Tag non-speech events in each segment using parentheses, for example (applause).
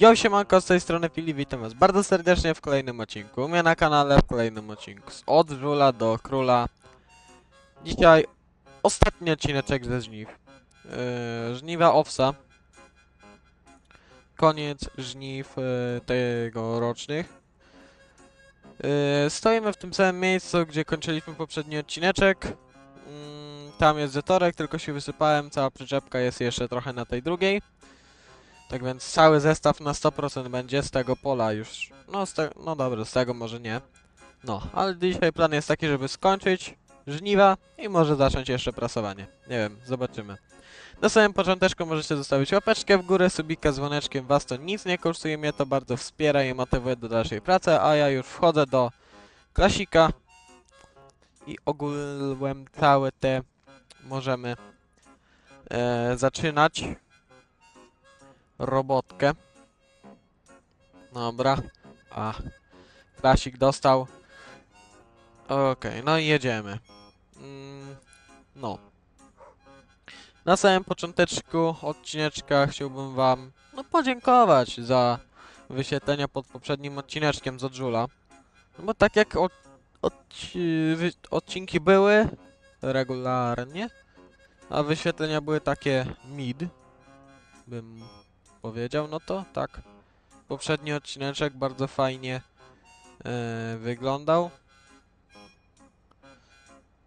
Jo, siemanko, z tej strony Filip, witam was bardzo serdecznie w kolejnym odcinku. U mnie na kanale w kolejnym odcinku. Z od żula do króla. Dzisiaj ostatni odcineczek ze żniw. Yy, żniwa owsa. Koniec żniw yy, tegorocznych. Yy, stoimy w tym samym miejscu, gdzie kończyliśmy poprzedni odcineczek. Mm, tam jest zetorek, tylko się wysypałem. Cała przyczepka jest jeszcze trochę na tej drugiej. Tak więc cały zestaw na 100% będzie z tego pola już. No, z te, no dobra, z tego może nie. No, ale dzisiaj plan jest taki, żeby skończyć żniwa i może zacząć jeszcze prasowanie. Nie wiem, zobaczymy. Na samym począteczku możecie zostawić łapeczkę w górę, subika dzwoneczkiem, was to nic nie kosztuje, mnie to bardzo wspiera i motywuje do dalszej pracy, a ja już wchodzę do klasika i ogółem całe te możemy e, zaczynać robotkę. Dobra. A. Klasik dostał. Okej, no i jedziemy. Mm, no. Na samym począteczku odcineczka chciałbym wam no, podziękować za wyświetlenia pod poprzednim odcineczkiem z Odżula. No bo tak jak od, wy- odcinki były regularnie, a wyświetlenia były takie mid, bym powiedział, no to tak. Poprzedni odcineczek bardzo fajnie e, wyglądał.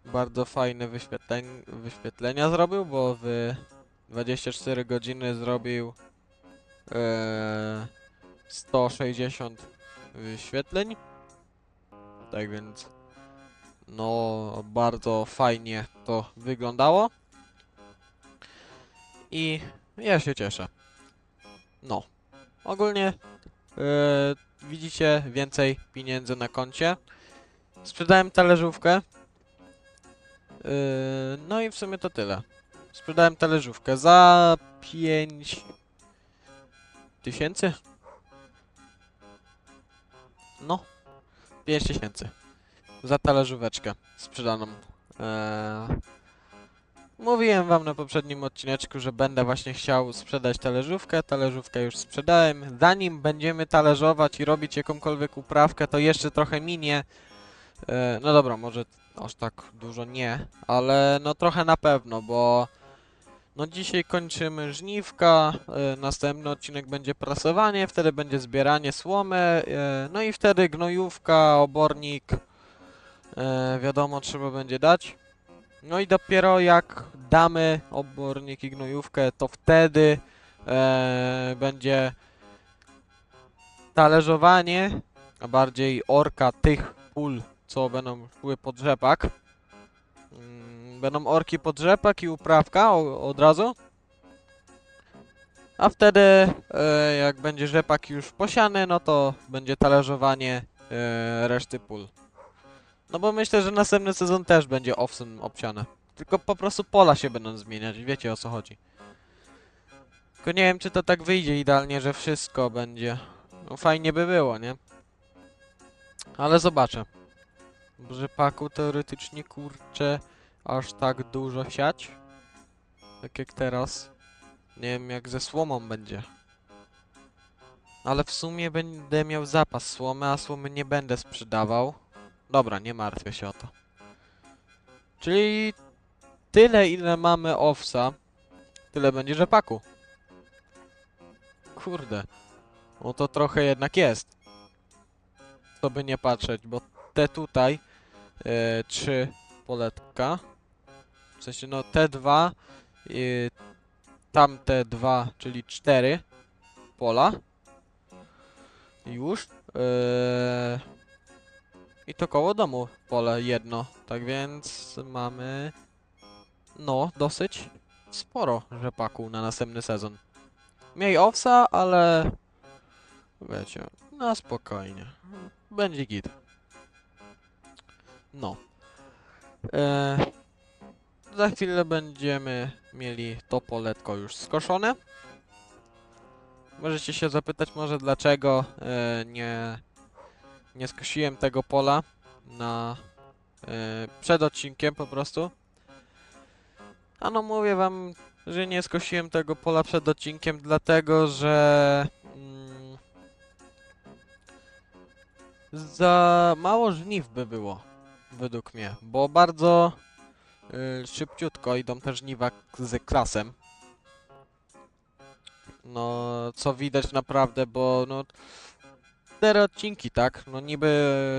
Bardzo fajne wyświetleń, wyświetlenia zrobił, bo w 24 godziny zrobił e, 160 wyświetleń. Tak więc no bardzo fajnie to wyglądało. I ja się cieszę. No. Ogólnie e, widzicie więcej pieniędzy na koncie. Sprzedałem talerzówkę. E, no i w sumie to tyle. Sprzedałem talerzówkę za 5 tysięcy. No. 5 tysięcy. Za talerzóweczkę sprzedaną. Eee, Mówiłem wam na poprzednim odcineczku, że będę właśnie chciał sprzedać talerzówkę. Talerzówkę już sprzedałem. Zanim będziemy talerzować i robić jakąkolwiek uprawkę, to jeszcze trochę minie. E, no dobra, może aż tak dużo nie, ale no trochę na pewno, bo no dzisiaj kończymy żniwka, e, następny odcinek będzie prasowanie, wtedy będzie zbieranie słomy, e, no i wtedy gnojówka, obornik, wiadomo trzeba będzie dać. No i dopiero jak damy obornik i gnojówkę, to wtedy e, będzie talerzowanie, a bardziej orka tych pól, co będą szły pod rzepak. Mm, Będą orki pod rzepak i uprawka o, od razu. A wtedy, e, jak będzie rzepak już posiany, no to będzie talerzowanie e, reszty pól. No bo myślę, że następny sezon też będzie owsem obsiane. Tylko po prostu pola się będą zmieniać, wiecie o co chodzi. Tylko nie wiem, czy to tak wyjdzie idealnie, że wszystko będzie. No fajnie by było, nie? Ale zobaczę. W rzepaku teoretycznie, kurczę, aż tak dużo siać. Tak jak teraz. Nie wiem, jak ze słomą będzie. Ale w sumie będę miał zapas słomy, a słomy nie będę sprzedawał. Dobra, nie martwię się o to. Czyli tyle, ile mamy owsa, tyle będzie rzepaku. Kurde. No to trochę jednak jest. Co by nie patrzeć, bo te tutaj e, trzy poletka. W sensie no te dwa i tamte dwa, czyli cztery pola. Już. E, i to koło domu pole jedno. Tak więc mamy no dosyć sporo rzepaku na następny sezon. Mniej owsa, ale wiecie, na spokojnie. Będzie git. No. E, za chwilę będziemy mieli to poletko już skoszone. Możecie się zapytać może dlaczego e, nie nie skosiłem tego pola na yy, przed odcinkiem po prostu. A no mówię wam, że nie skosiłem tego pola przed odcinkiem, dlatego że mm, za mało żniw by było, według mnie, bo bardzo yy, szybciutko idą te żniwa z klasem. No, co widać naprawdę, bo no cztery odcinki, tak? No niby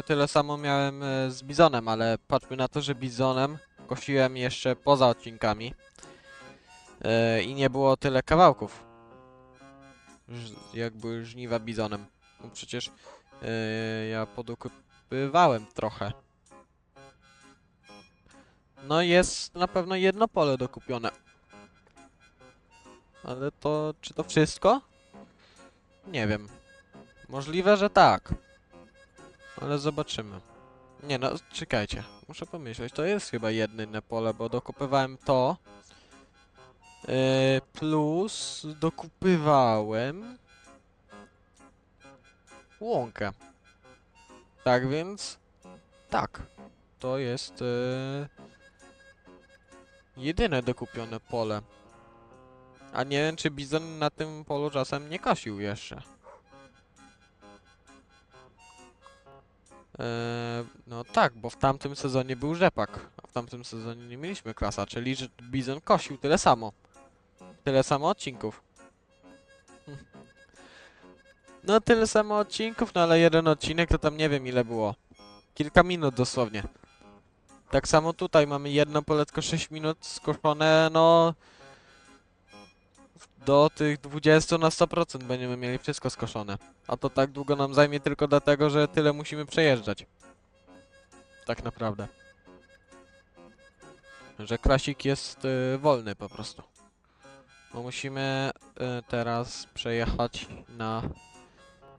tyle samo miałem e, z Bizonem, ale patrzmy na to, że Bizonem kosiłem jeszcze poza odcinkami e, i nie było tyle kawałków. Ż, jak były żniwa Bizonem. No przecież e, ja podokupywałem trochę. No jest na pewno jedno pole dokupione. Ale to, czy to wszystko? Nie wiem. Możliwe, że tak. Ale zobaczymy. Nie no, czekajcie. Muszę pomyśleć. To jest chyba jedyne pole, bo dokupywałem to. Yy, plus dokupywałem łąkę. Tak więc tak. To jest yy, jedyne dokupione pole. A nie wiem, czy Bizon na tym polu czasem nie kosił jeszcze. No tak, bo w tamtym sezonie był rzepak, a w tamtym sezonie nie mieliśmy klasa, czyli że Bizon kosił tyle samo. Tyle samo odcinków. (laughs) No tyle samo odcinków, no ale jeden odcinek to tam nie wiem ile było. Kilka minut dosłownie. Tak samo tutaj mamy jedno poletko 6 minut skoszone, no... Do tych 20 na 100% będziemy mieli wszystko skoszone. A to tak długo nam zajmie tylko dlatego, że tyle musimy przejeżdżać. Tak naprawdę. Że klasik jest y, wolny po prostu. Bo musimy y, teraz przejechać na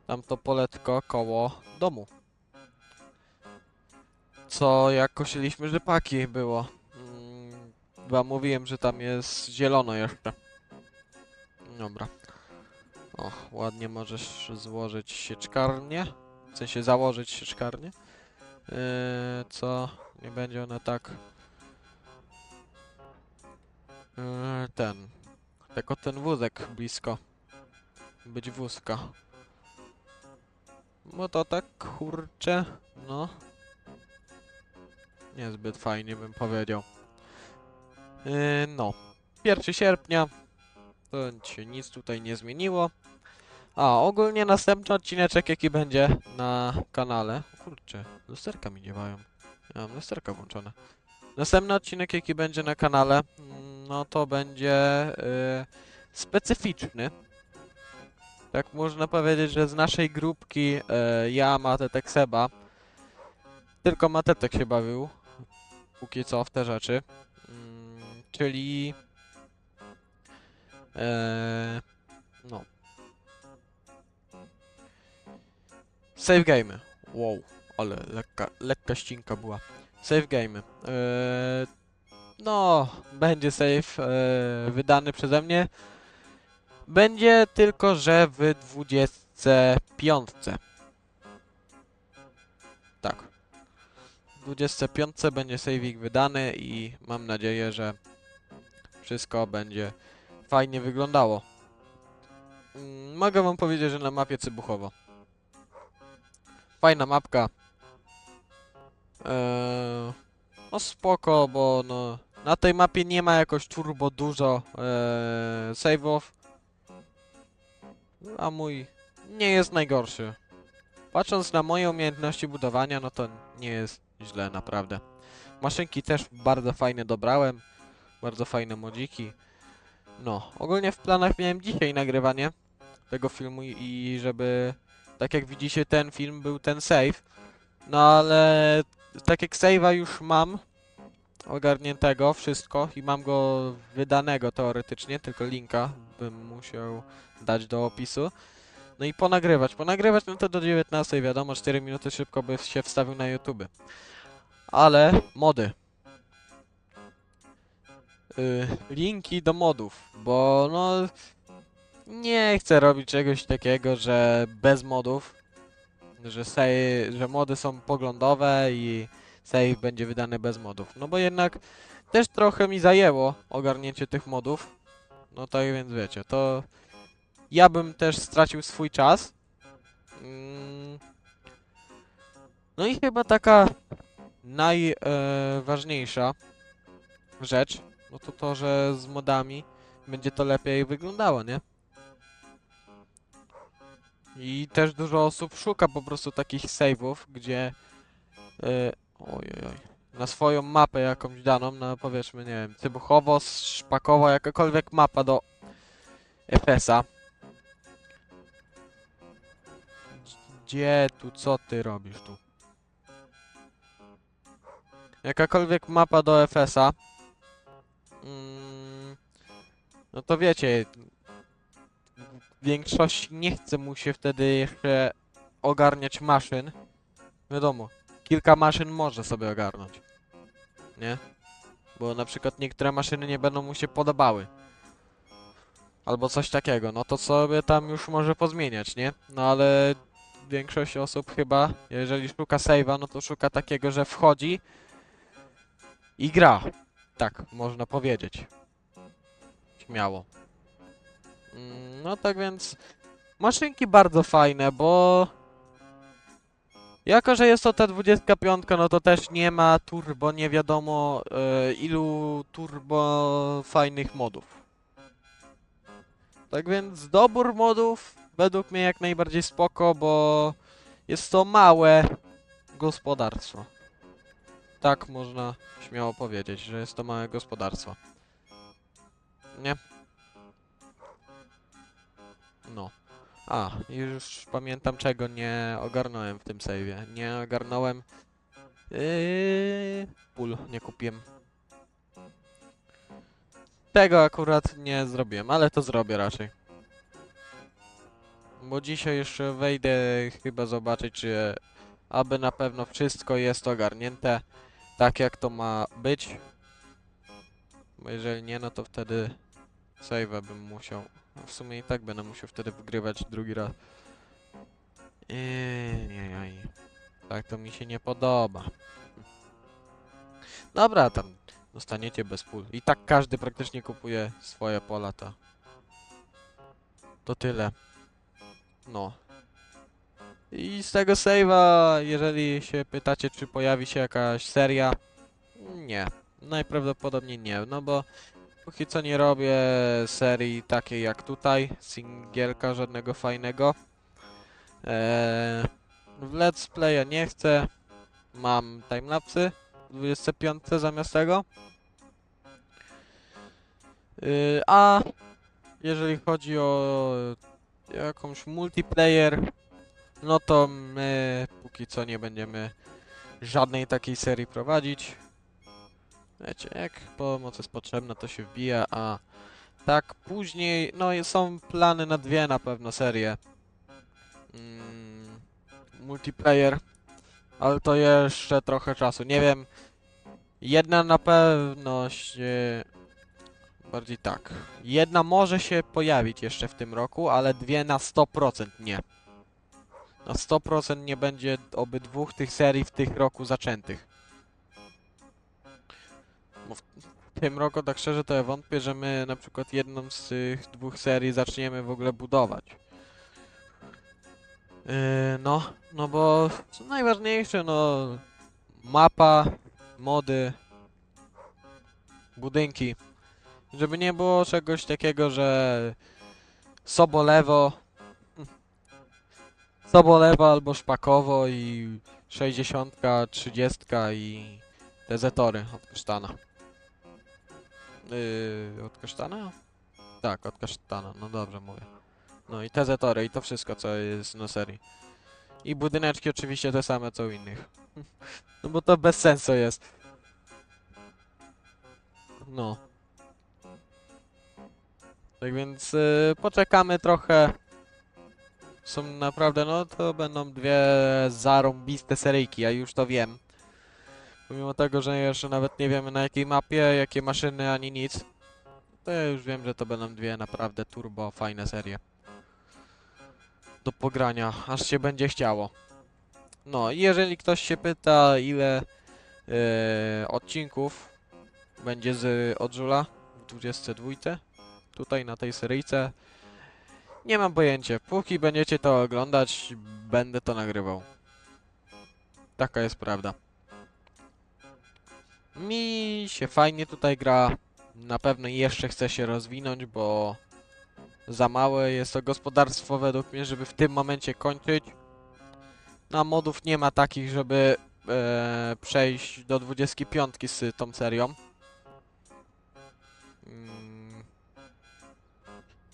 tamto poletko koło domu. Co jak kosiliśmy rzepaki było. Mm, Chyba mówiłem, że tam jest zielono jeszcze. Dobra. O, ładnie możesz złożyć sieczkarnię. W sensie założyć sieczkarnię. Yy, co nie będzie ona tak. Yy, ten. Tylko ten wózek blisko. Być wózka. Bo to tak kurczę. No. Niezbyt fajnie bym powiedział. Yy, no. 1 sierpnia. Się nic tutaj nie zmieniło. A, ogólnie następny odcineczek, jaki będzie na kanale. Kurczę, lusterka mi działają. Ja mam lusterka włączone. Następny odcinek, jaki będzie na kanale, mm, no to będzie y, specyficzny. Tak można powiedzieć, że z naszej grupki y, ja, Matetek, Seba, tylko Matetek się bawił, póki co w te rzeczy. Mm, czyli Eee, no. Save game. Wow, ale lekka, lekka ścinka była. Save game. Eee, no, będzie save eee, wydany przeze mnie. Będzie tylko, że w 25. Tak. W 25 będzie saveik wydany i mam nadzieję, że wszystko będzie fajnie wyglądało. Mm, Mogę wam powiedzieć, że na mapie Cybuchowo. Fajna mapka. Eee, no spoko, bo no na tej mapie nie ma jakoś turbo dużo eee, save'ów. A mój nie jest najgorszy. Patrząc na moje umiejętności budowania, no to nie jest źle naprawdę. Maszynki też bardzo fajne dobrałem. Bardzo fajne modziki. No, ogólnie w planach miałem dzisiaj nagrywanie tego filmu i- żeby, tak jak widzicie, ten film był ten save. No ale tak jak save'a już mam ogarniętego, wszystko i mam go wydanego teoretycznie, tylko linka bym musiał dać do opisu. No i ponagrywać. Ponagrywać no to do 19, wiadomo, 4 minuty szybko by się wstawił na YouTube. Ale mody y, linki do modów, bo no nie chcę robić czegoś takiego, że bez modów, że save, że mody są poglądowe i save będzie wydany bez modów. No bo jednak też trochę mi zajęło ogarnięcie tych modów. No tak więc wiecie, to ja bym też stracił swój czas. Mm, No i chyba taka najważniejsza rzecz, no to to, że z modami będzie to lepiej wyglądało, nie? I też dużo osób szuka po prostu takich save'ów, gdzie yy, na swoją mapę jakąś daną, no powiedzmy, nie wiem, Cybuchowo, Szpakowo, jakakolwiek mapa do FS-a. Gdzie tu, co ty robisz tu? Jakakolwiek mapa do FS-a. Mm, no to wiecie, większość nie chce mu się wtedy jeszcze ogarniać maszyn. Wiadomo, kilka maszyn może sobie ogarnąć. Nie? Bo na przykład niektóre maszyny nie będą mu się podobały. Albo coś takiego, no to sobie tam już może pozmieniać, nie? No ale większość osób chyba, jeżeli szuka save'a, no to szuka takiego, że wchodzi i gra. Tak, można powiedzieć. Śmiało. Mm, No tak więc maszynki bardzo fajne, bo jako, że jest to ta 25, no to też nie ma turbo, nie wiadomo e, ilu turbo fajnych modów. Tak więc dobór modów według mnie jak najbardziej spoko, bo jest to małe gospodarstwo. Tak można śmiało powiedzieć, że jest to małe gospodarstwo. Nie? No. A, już pamiętam czego nie ogarnąłem w tym save'ie. Nie ogarnąłem... Yy, pól nie kupiłem. Tego akurat nie zrobiłem, ale to zrobię raczej. Bo dzisiaj jeszcze wejdę chyba zobaczyć, czy aby na pewno wszystko jest ogarnięte tak jak to ma być. Bo jeżeli nie, no to wtedy save'a bym musiał. No w sumie i tak będę musiał wtedy wygrywać drugi raz. Eee, nie, nie. Tak to mi się nie podoba. Dobra, tam dostaniecie bez pól. I tak każdy praktycznie kupuje swoje pola, to... To tyle. No. I z tego save'a, jeżeli się pytacie, czy pojawi się jakaś seria, nie. Najprawdopodobniej nie, no bo póki co nie robię serii takiej jak tutaj, singielka żadnego fajnego. Eee, w Let's Playa nie chcę, mam timelapsy w 25 zamiast tego. Yy, a jeżeli chodzi o jakąś multiplayer, no to my póki co nie będziemy żadnej takiej serii prowadzić. Wiecie, jak pomoc jest potrzebna, to się wbija, a tak później, no są plany na dwie na pewno serie. Mm, multiplayer, ale to jeszcze trochę czasu. Nie wiem, jedna na pewno się... Bardziej tak. Jedna może się pojawić jeszcze w tym roku, ale dwie na 100% nie. Na 100% nie będzie obydwóch tych serii w tych roku zaczętych. Bo w tym roku, tak szczerze, to ja wątpię, że my na przykład jedną z tych dwóch serii zaczniemy w ogóle budować. Yy, no, no bo co najważniejsze, no mapa, mody, budynki. Żeby nie było czegoś takiego, że Sobolewo Sobolewo albo Szpakowo i 60, 30 i te zetory od kasztana. Yy, od kasztana? Tak, od kasztana, no dobrze mówię. No i te zetory i to wszystko co jest na serii. I budyneczki oczywiście te same co u innych. (laughs) No bo to bez sensu jest. No. Tak więc yy, poczekamy trochę. Są naprawdę, no to będą dwie zarąbiste seryjki, ja już to wiem. Pomimo tego, że jeszcze nawet nie wiemy na jakiej mapie, jakie maszyny, ani nic. To ja już wiem, że to będą dwie naprawdę turbo fajne serie. Do pogrania, aż się będzie chciało. No i jeżeli ktoś się pyta, ile yy, odcinków będzie z Odżula w 22, tutaj na tej seryjce, nie mam pojęcia. Póki będziecie to oglądać, będę to nagrywał. Taka jest prawda. Mi się fajnie tutaj gra. Na pewno jeszcze chce się rozwinąć, bo za małe jest to gospodarstwo według mnie, żeby w tym momencie kończyć. Na modów nie ma takich, żeby e, przejść do 25 z tą serią.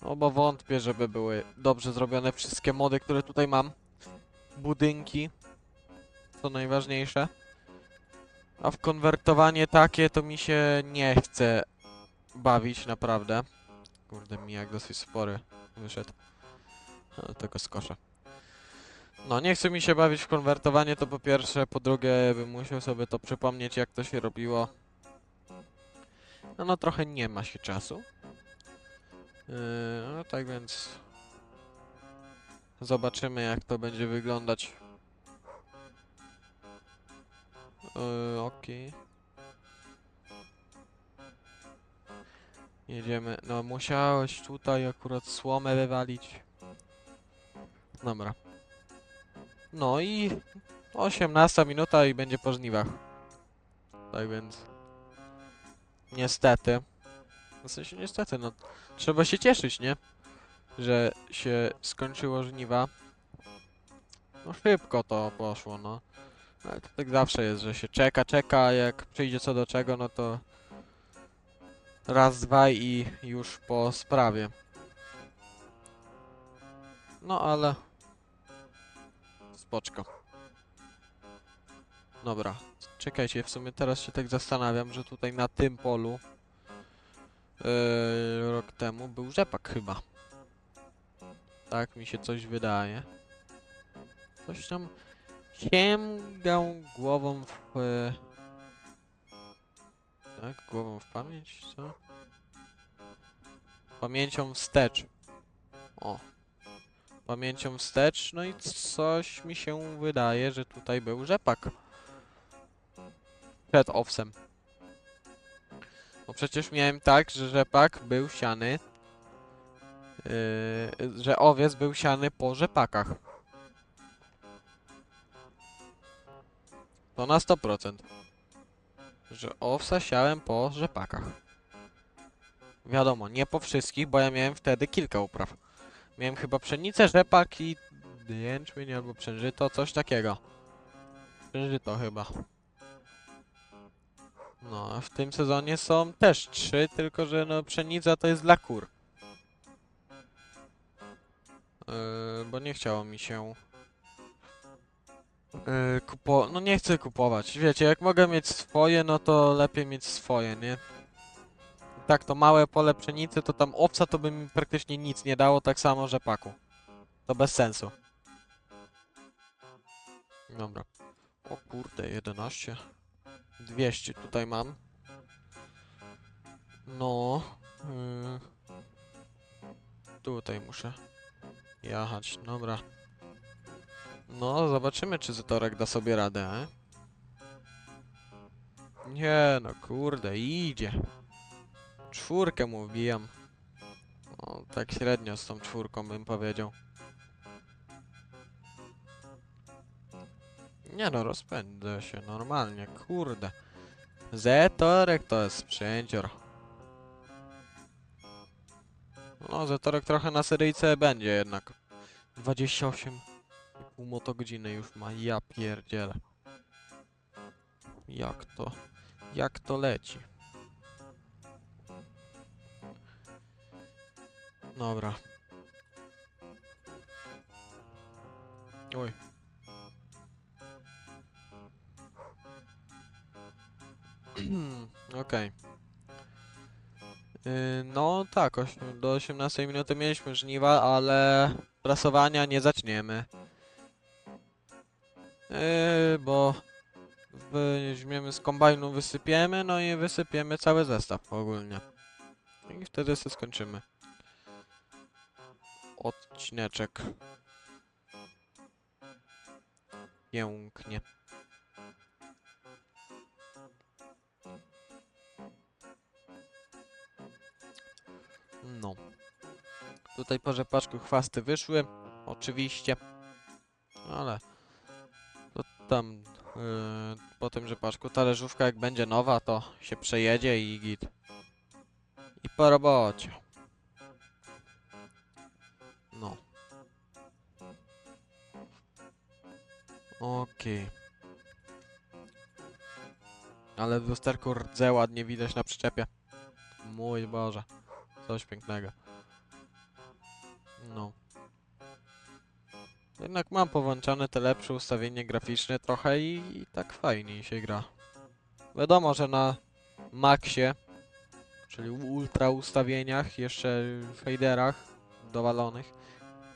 No bo wątpię, żeby były dobrze zrobione wszystkie mody, które tutaj mam. Budynki. To najważniejsze. A w konwertowanie takie to mi się nie chce bawić naprawdę. Kurde, mi jak dosyć spory wyszedł. Ale Tego skoszę. No, nie chce mi się bawić w konwertowanie, to po pierwsze. Po drugie, bym musiał sobie to przypomnieć, jak to się robiło. No, no trochę nie ma się czasu. Yy, no tak więc... Zobaczymy, jak to będzie wyglądać. Yy, Okej. Jedziemy. No, musiałeś tutaj akurat słomę wywalić. Dobra. No i 18 minuta i będzie po żniwach. Tak więc. Niestety. W sensie niestety, no. Trzeba się cieszyć, nie? Że się skończyło żniwa. No szybko to poszło, no. Ale to tak zawsze jest, że się czeka, czeka, jak przyjdzie co do czego, no to raz, dwa i już po sprawie. No ale spoczko. Dobra, czekajcie, w sumie teraz się tak zastanawiam, że tutaj na tym polu yy, rok temu był rzepak chyba. Tak mi się coś wydaje. Coś tam sięgał głową w... e, Tak, głową w pamięć, co? Pamięcią wstecz. O. Pamięcią wstecz, no i coś mi się wydaje, że tutaj był rzepak. Przed owsem. Bo przecież miałem tak, że rzepak był siany. Yy, że owiec był siany po rzepakach. To na 100%. Że owsa siałem po rzepakach. Wiadomo, nie po wszystkich, bo ja miałem wtedy kilka upraw. Miałem chyba pszenicę, rzepak i jęczmień albo przężyto, coś takiego. Przężyto chyba. No, w tym sezonie są też trzy, tylko że no pszenica to jest dla kur. Yy, bo nie chciało mi się Yy, kupo... No nie chcę kupować. Wiecie, jak mogę mieć swoje, no to lepiej mieć swoje, nie? Tak, to małe pole pszenicy, to tam owca to by mi praktycznie nic nie dało, tak samo rzepaku. To bez sensu. Dobra. O kurde, 11. 200 tutaj mam. No. Yy. Tutaj muszę jechać, dobra. No, zobaczymy, czy Zetorek da sobie radę, e? Nie, no kurde, idzie. Czwórkę mu wbijam. O, tak średnio z tą czwórką bym powiedział. Nie no, rozpędzę się normalnie, kurde. Zetorek to jest sprzęcior. No, Zetorek trochę na seryjce będzie jednak. 28 pół motogodziny już ma, ja pierdzielę. Jak to, jak to leci? Dobra. Oj. Okej. Yy, no tak, do 18 minuty mieliśmy żniwa, ale prasowania nie zaczniemy. Yy, bo weźmiemy z kombajnu, wysypiemy, no i wysypiemy cały zestaw ogólnie. I wtedy sobie skończymy. Odcineczek. Pięknie. Tutaj po rzepaczku chwasty wyszły, oczywiście. Ale to tam po tym rzepaczku. Talerzówka jak będzie nowa, to się przejedzie i git. I po robocie. No. Okej. Ale w lusterku rdze ładnie widać na przyczepie. Mój Boże. Coś pięknego. Jednak mam powłączane te lepsze ustawienie graficzne trochę i, i tak fajniej się gra. Wiadomo, że na maksie, czyli ultra ustawieniach, jeszcze w dowalonych,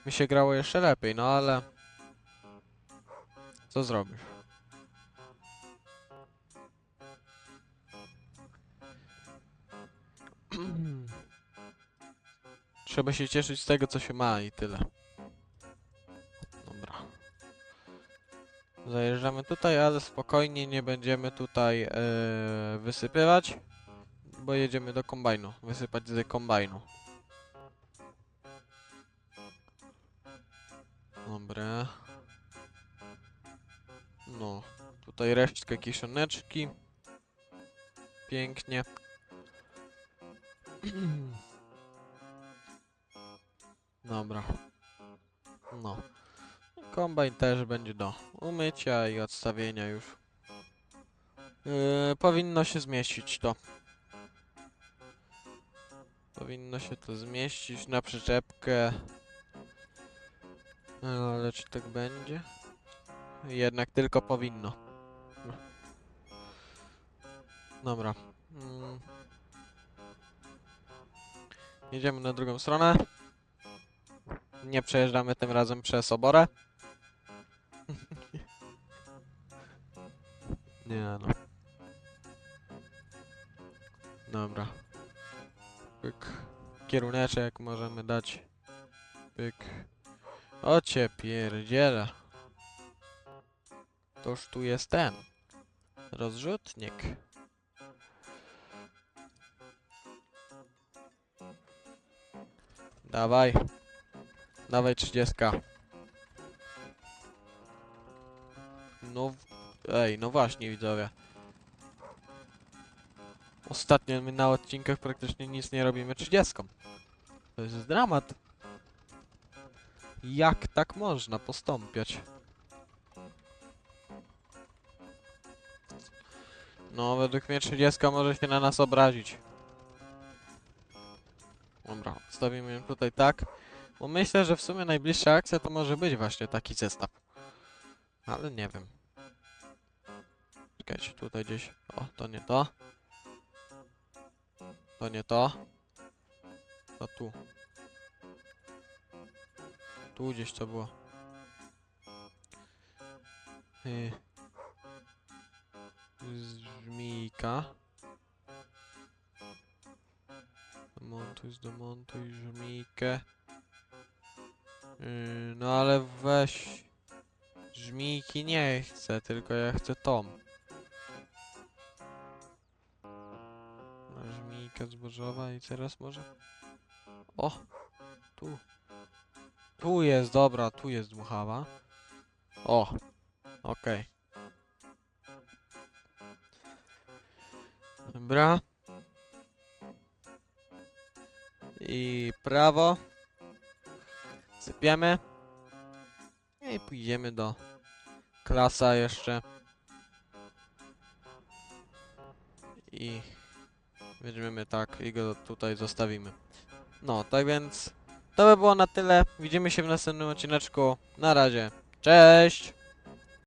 mi się grało jeszcze lepiej, no ale co zrobisz? (clears throat) Trzeba się cieszyć z tego, co się ma i tyle. Zajeżdżamy tutaj, ale spokojnie nie będziemy tutaj e, wysypywać, bo jedziemy do kombajnu. Wysypać z kombajnu. Dobra. No, tutaj resztkę kiszoneczki. Pięknie. (clears throat) Kombajn też będzie do umycia i odstawienia już. Yy, powinno się zmieścić to. Powinno się to zmieścić na przyczepkę. Ale czy tak będzie? Jednak tylko powinno. No. Dobra. Mm. Jedziemy na drugą stronę. Nie przejeżdżamy tym razem przez oborę. Nie no. Dobra. Pyk. Kieruneczek możemy dać. Pyk. O cię. Toż tu jest ten. Rozrzutnik. Dawaj. Dawaj 30. No, ej, no właśnie widzowie. Ostatnio my na odcinkach praktycznie nic nie robimy 30. To jest dramat. Jak tak można postąpiać? No, według mnie 30 może się na nas obrazić. Dobra, stawimy ją tutaj tak. Bo myślę, że w sumie najbliższa akcja to może być właśnie taki zestaw. Ale nie wiem. Czekajcie, tutaj gdzieś. O, to nie to. To nie to. To tu. Tu gdzieś to było. Yy. Żmijka. Domontuj, zdemontuj żmijkę. Yy, no ale weź. Żmijki nie chcę, tylko ja chcę tom. Żmijka zbożowa i teraz może? O! Tu. Tu jest, dobra, tu jest dmuchawa. O! Okej. Dobra. I prawo. Sypiemy. I pójdziemy do klasa jeszcze. I weźmiemy tak i go tutaj zostawimy. No, tak więc to by było na tyle. Widzimy się w następnym odcineczku. Na razie. Cześć!